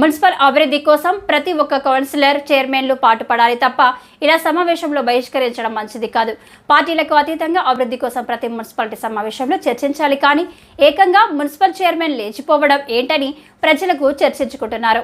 Municipal అభివృద్ధి కోసం ప్రతి ఒక్క కౌన్సిలర్ చైర్మన్లు పాటుపడాలి తప్ప ఇలా సమావేశంలో బహిష్కరించడం మంచిది కాదు. పార్టీలకు అతీతంగా అభివృద్ధి కోసం ప్రతి మున్సిపాలిటీ సమావేశంలో చర్చించాలి కానీ ఏకంగా మున్సిపల్ చైర్మన్ లేచిపోవడం ఏంటని ప్రజలకు చర్చించుకుంటున్నారు.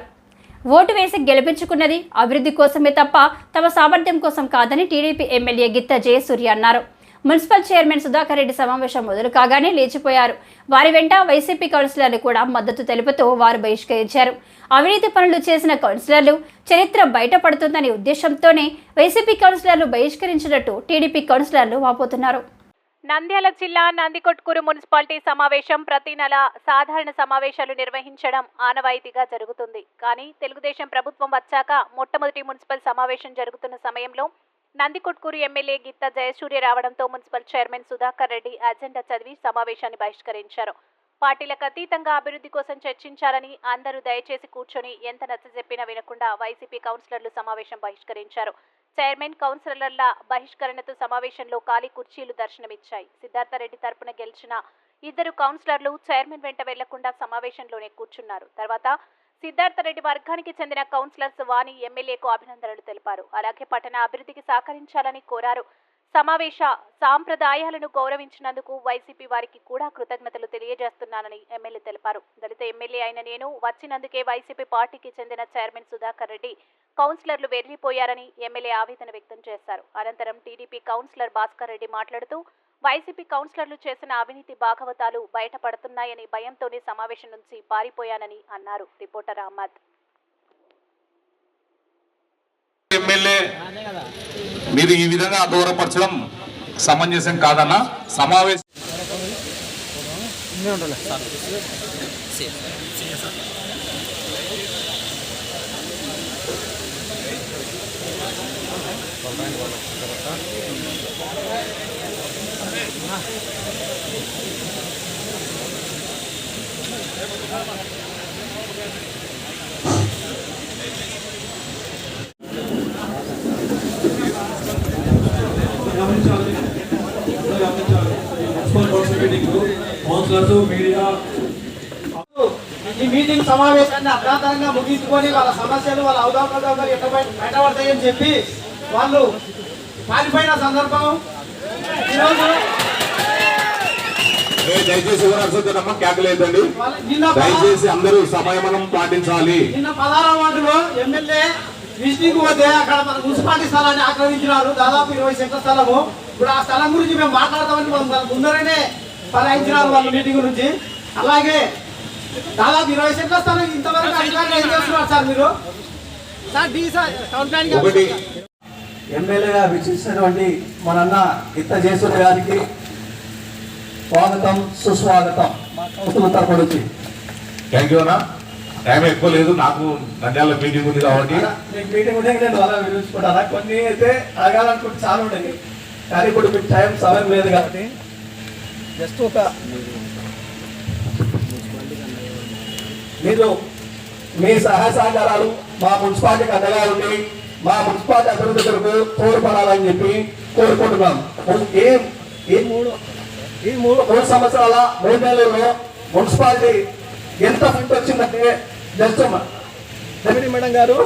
ఓటు వేసి గెలిపించుకున్నది అభివృద్ధి కోసమే తప్ప తమ సామర్థ్యం కోసం కాదని టీడీపీ ఎమ్మెల్యే గిత్త జయసూర్య అన్నారు. మున్సిపల్ చైర్మన్ సుధాకర్ రెడ్డి సమావేశం మొదలు కాగానే లేచిపోయారు. వారి వెంట వైసీపీ కౌన్సిలర్లు కూడా మద్దతు తెలుపుతూ వారు బహిష్కరించారు. అవినీతి పనులు చేసిన కౌన్సిలర్లు చరిత్ర బయటపడుతుందనే ఉద్దేశంతోనే వైసీపీ కౌన్సిలర్లు బహిష్కరించినట్టు టీడీపీ కౌన్సిలర్లు వాపోతున్నారు. నంద్యాల జిల్లా నందికొట్కూరు మున్సిపాలిటీ సమావేశం ప్రతి నెల సాధారణ సమావేశాలు నిర్వహించడం ఆనవాయితీగా జరుగుతుంది. కానీ తెలుగుదేశం ప్రభుత్వం వచ్చాక మొట్టమొదటి మున్సిపల్ సమావేశం జరుగుతున్న సమయంలో నందికొట్కూరు ఎమ్మెల్యే గిత్త జయసూర్య రావడంతో municipal chairman Sudhakar Reddy agenda చదివి సమావేశాన్ని బహిష్కరించారు. పార్టీలకు అతీతంగా అభివృద్ధి కోసం చర్చించాలని అందరూ దయచేసి కూర్చొని ఎంత నచ్చజెప్పినా వినకుండా వైసీపీ కౌన్సిలర్లు సమావేశం బహిష్కరించారు. చైర్మన్ కౌన్సిలర్ల బహిష్కరణతో సమావేశంలో ఖాళీ కుర్చీలు దర్శనమిచ్చాయి. సిద్ధార్థరెడ్డి తరపున గెలిచిన ఇద్దరు కౌన్సిలర్లు చైర్మన్ వెంట వెళ్ళకుండా సమావేశంలోనే కూర్చున్నారు. తర్వాత సిద్ధార్థరెడ్డి వర్గానికి చెందిన కౌన్సిలర్స్ వాణి ఎమ్మెల్యేకు అభినందనలు తెలిపారు. అలాగే పట్టణ అభివృద్ధికి సహకరించాలని కోరారు. సమావేశ సాంప్రదాయాలను గౌరవించినందుకు వైసీపీ వారికి కూడా కృతజ్ఞతలు తెలియజేస్తున్నానని ఎమ్మెల్యే తెలిపారు. దళిత ఎమ్మెల్యే అయిన నేను వచ్చినందుకే వైసీపీ పార్టీకి చెందిన చైర్మన్ సుధాకర్ రెడ్డి కౌన్సిలర్లు వెళ్ళిపోయారని ఎమ్మెల్యే ఆవేదన వ్యక్తం చేశారు. అనంతరం టీడీపీ కౌన్సిలర్ భాస్కర్ రెడ్డి మాట్లాడుతూ వైసీపీ కౌన్సిలర్లు చేసిన అవినీతి భాగవతాలు బయటపడుతున్నాయని భయంతోనే సమావేశం నుంచి పారిపోయానని అన్నారు రిపోర్టర్ అహ్మద్ ఎమ్మెల్యే మీరు ఈ విధంగా దూరపరచడం సమంజసం కాదన్న సమావేశం Thank you గమనించాలి municipal council meeting councillors media ఈ మీటింగ్ సమావేశాన్ని అర్ధాంతరంగా ముగించుకొని వాళ్ళ సమస్యలు వాళ్ళ అవగాహన ఎట్లా బయటపడతాయని చెప్పి వాళ్ళు పారిపోయిన సందర్భం. ఈరోజు దయచేసి ఎవరు కేకలేదండి దయచేసి అందరూ సమయమనం పాటించాలి. నిన్న పదహారవ వార్డులో ఎమ్మెల్యే విజిటింగ్ పోతే అక్కడ మన మున్సిపాలిటీ స్థలాన్ని ఆక్రమించినారు. దాదాపు ఇరవై సెంట్ల స్థలము. ఇప్పుడు ఆ స్థలం గురించి మేము మాట్లాడతామని మన ముందరనే పలాయించినారు వాళ్ళ మీటింగ్ నుంచి. అలాగే దాదాపు ఇరవై సెంట్ల స్థలం ఇంతవరకు అధికారులు ఏం చేస్తున్నారు సార్ మీరు? Sir D sir town planning ఎమ్మెల్యేగా వీక్షించినటువంటి మనన్న ఇత్త జయసూర్య గారికి స్వాగతం సుస్వాగతం. మా కౌన్సిల్ తరపు నుంచి థ్యాంక్ యూ అన్న. టైం ఎక్కువ లేదు నాకు నంద్యాల మీటింగ్ ఉంది కాబట్టి. మీకు మీటింగ్ ఉంటే నేను అలా వివరించుకుంటారా కొన్ని అయితే అడగాలనుకుంటే చాలా ఉండేది కానీ ఇప్పుడు మీకు టైం సమయం లేదు కాబట్టి. జస్ట్ ఒక మీరు మీ సహాయ సహకారాలు మా మున్సిపాలిటీకి అండగా ఉండి మా మున్సిపాలిటీ అభివృద్ధి కొరకు తోడ్పడాలని చెప్పి కోరుకుంటున్నాం. ఏ ఈ మూడు? ఈ మూడు మూడు సంవత్సరాల మూడు నెలల్లో మున్సిపాలిటీ ఎంత ఫండ్ వచ్చిందంటే జస్ట్ రెవెన్యూ మేడం గారు.